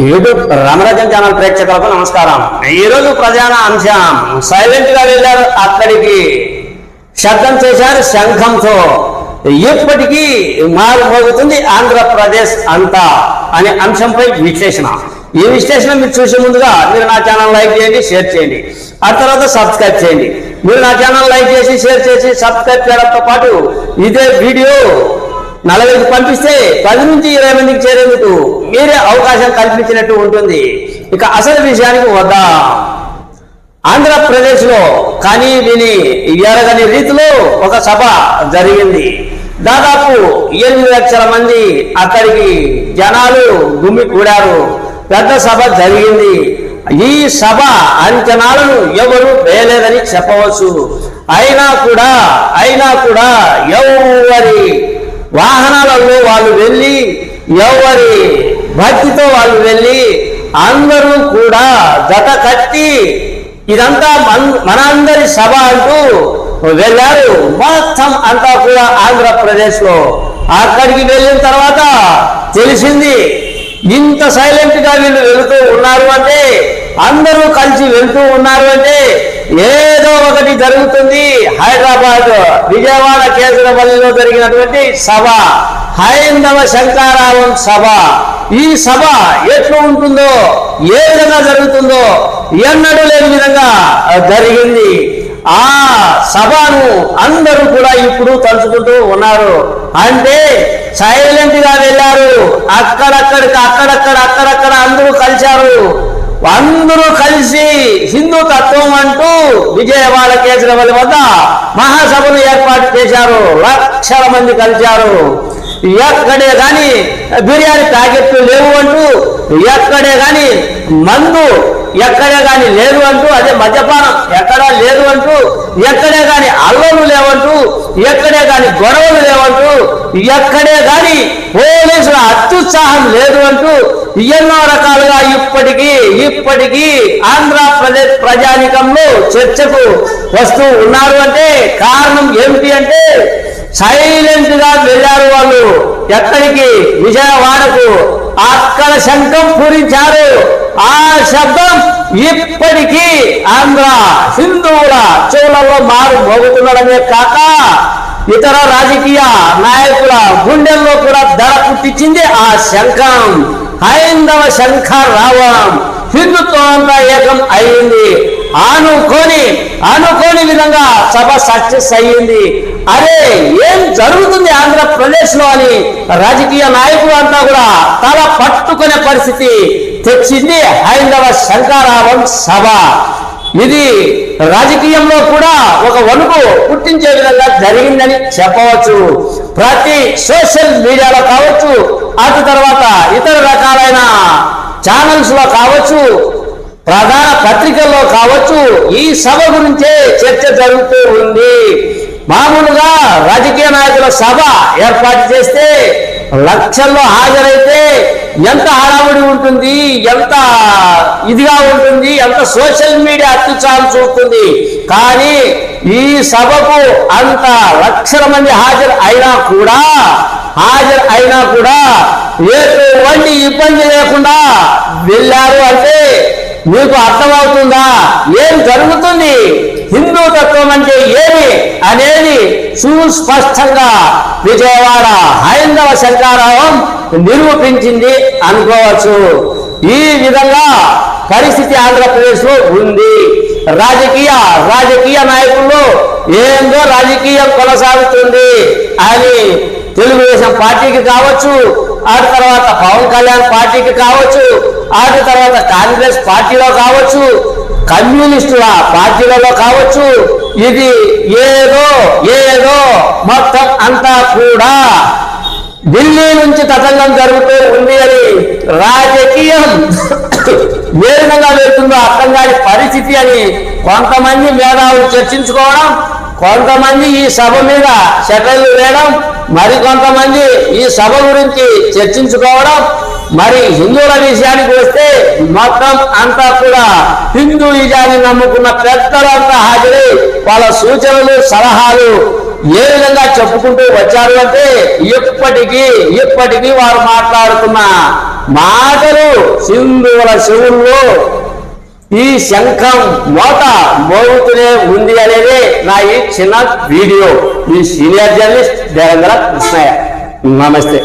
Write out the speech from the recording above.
YouTube రమరాజన్ channel ప్రేక్షకులకు నమస్కారం. ఈ రోజు ప్రధాన అంశం. సైలెంట్గా వెళ్ళారు అక్కడికి. శబ్దం చేశారు శంఖంతో. ఇప్పటికీ మారిపోతుంది ఆంధ్రప్రదేశ్ అంతా అనే అంశంపై విశ్లేషణ. ఈ విశ్లేషణ మీరు చూసే ముందుగా మీరు నా ఛానల్ లైక్ చేయండి షేర్ చేయండి. ఆ తర్వాత సబ్స్క్రైబ్ చేయండి. మీరు నా ఛానల్ లైక్ చేసి షేర్ చేసి సబ్స్క్రైబ్ చేయడంతో పాటు ఇదే వీడియో నలభైకి పంపిస్తే పది నుంచి ఇరవై మందికి చేరేందుకు మీరే అవకాశం కల్పించినట్టు ఉంటుంది. ఇక అసలు విషయానికి వద్దా. ఆంధ్రప్రదేశ్లో కానీ విని ఎరగని రీతిలో ఒక సభ జరిగింది. దాదాపు ఎనిమిది లక్షల మంది అక్కడికి జనాలు గుమ్మి కూడారు. పెద్ద సభ జరిగింది. ఈ సభ అంచనాలను ఎవరు వేయలేదని చెప్పవచ్చు. అయినా కూడా అయినా కూడా ఎవరి వాహనాలలో వాళ్ళు వెళ్ళి ఎవరి భక్తితో వాళ్ళు వెళ్ళి అందరూ కూడా జత కట్టి ఇదంతా మనందరి సభ అంటూ వెళ్ళారు. మొత్తం అంతా కూడా ఆంధ్రప్రదేశ్లో అక్కడికి వెళ్ళిన తర్వాత తెలిసింది ఇంత సైలెంట్గా వీళ్ళు వెళుతూ ఉన్నారు అంటే అందరూ కలిసి వెళ్తూ ఉన్నారు అంటే ఏ ఒకటి జరుగుతుంది? హైదరాబాద్ విజయవాడ కేసరపల్లిలో జరిగినటువంటి సభ. హైందవ శంకారావం సభ. ఈ సభ ఎట్లా ఉంటుందో ఏ విధంగా జరుగుతుందో ఎన్నడూ లేని విధంగా జరిగింది. ఆ సభను అందరూ కూడా ఇప్పుడు తలుచుకుంటూ ఉన్నారు. అంటే సైలెంట్గా వెళ్ళారు. అక్కడక్కడికి అక్కడక్కడ అక్కడక్కడ అందరూ కలిశారు. అందరూ కలిసి హిందూ తత్వం అంటూ విజయవాడ కేసరవల్లి వద్ద మహాసభను ఏర్పాటు చేశారు. లక్షల మంది కలిశారు. ఎక్కడే గాని బిర్యానీ ప్యాకెట్లు లేవు అంటూ ఎక్కడే గాని మందు ఎక్కడే గాని లేదు అంటూ అదే మద్యపానం ఎక్కడా లేదు అంటూ ఎక్కడే గాని అల్లలు లేవంటూ ఎక్కడే గాని గొడవలు లేవంటూ ఎక్కడే గాని పోలీసుల అత్యుత్సాహం లేదు అంటూ ఎన్నో రకాలుగా ఇప్పటికీ ఇప్పటికీ ఆంధ్రప్రదేశ్ ప్రజానికంలో చర్చకు వస్తూ ఉన్నారు అంటే కారణం ఏమిటి అంటే సైలెంట్గా వెళ్ళారు వాళ్ళు. ఎక్కడికి? విజయవాడకు. అక్కడ శంఖం పూరించారు. ఆ శబ్దం ఇప్పటికీ ఆంధ్ర హిందువుల చెవులలో మారు మోగుతుండడమే కాక ఇతర రాజకీయ నాయకుల గుండెల్లో కూడా ధర పుట్టించింది ఆ శంఖం. హైందవ శంఖ రావం హిందుత్వం అంతా ఏకం అయింది. అనుకోని అనుకోని విధంగా సభ సక్సెస్ అయ్యింది. అరే ఏం జరుగుతుంది ఆంధ్రప్రదేశ్లో అని రాజకీయ నాయకులు అంతా కూడా తల పట్టుకునే పరిస్థితి తెచ్చింది హైందవ శంకారావం సభ. ఇది రాజకీయంలో కూడా ఒక వణుకు పుట్టించే విధంగా జరిగిందని చెప్పవచ్చు. ప్రతి సోషల్ మీడియాలో కావచ్చు అటు తర్వాత ఇతర రకాలైన ఛానల్స్లో కావచ్చు ప్రధాన పత్రికల్లో కావచ్చు ఈ సభ గురించే చర్చ జరుగుతూ ఉంది. మామూలుగా రాజకీయ నాయకుల సభ ఏర్పాటు చేస్తే లక్షల్లో హాజరైతే ఎంత హడావుడి ఉంటుంది ఎంత ఇదిగా ఉంటుంది ఎంత సోషల్ మీడియా అత్యుత్సాహం చూస్తుంది కానీ ఈ సభకు అంత లక్షల మంది హాజరు అయినా కూడా హాజరు అయినా కూడా ఎటువంటి ఇబ్బంది లేకుండా వెళ్ళారు అంటే మీకు అర్థమవుతుందా? ఏం జరుగుతుంది? హిందూ తత్వం అంటే ఏమి అనేది సుస్పష్టంగా విజయవాడ హైందవ శంకారావం నిరూపించింది అనుకోవచ్చు. ఈ విధంగా పరిస్థితి ఆంధ్రప్రదేశ్లో ఉంది. రాజకీయ రాజకీయ నాయకులు ఏందో రాజకీయం కొనసాగుతుంది అని తెలుగుదేశం పార్టీకి కావచ్చు ఆ తర్వాత పవన్ కళ్యాణ్ పార్టీకి కావచ్చు ఆ తర్వాత కాంగ్రెస్ పార్టీలో కావచ్చు కమ్యూనిస్టుల పార్టీలలో కావచ్చు ఇది ఏదో ఏదో మొత్తం అంతా కూడా ఢిల్లీ నుంచి తతంగం జరుగుతూ ఉంది అని రాజకీయం ఏ విధంగా వెళ్తుందో అర్థం కాని పరిస్థితి అని కొంతమంది మేధావులు చర్చించుకోవడం కొంతమంది ఈ సభ మీద షటర్లు వేయడం మరి కొంతమంది ఈ సభ గురించి చర్చించుకోవడం మరి హిందువుల విషయానికి వస్తే మొత్తం అంతా కూడా హిందూయిజాన్ని నమ్ముకున్న పెద్దలంతా హాజరై వాళ్ళ సూచనలు సలహాలు ఏ విధంగా చెప్పుకుంటూ వచ్చారు అంటే ఇప్పటికీ ఇప్పటికీ వారు మాట్లాడుతున్న మాటలు సింధువుల శివుల్లో ఈ శంఖం మోత మోగుతూనే ఉంది అనేది నా ఈ చిన్న వీడియో. ఈ సీనియర్ జర్నలిస్ట్ దేవేంద్ర కృష్ణయ్య. నమస్తే.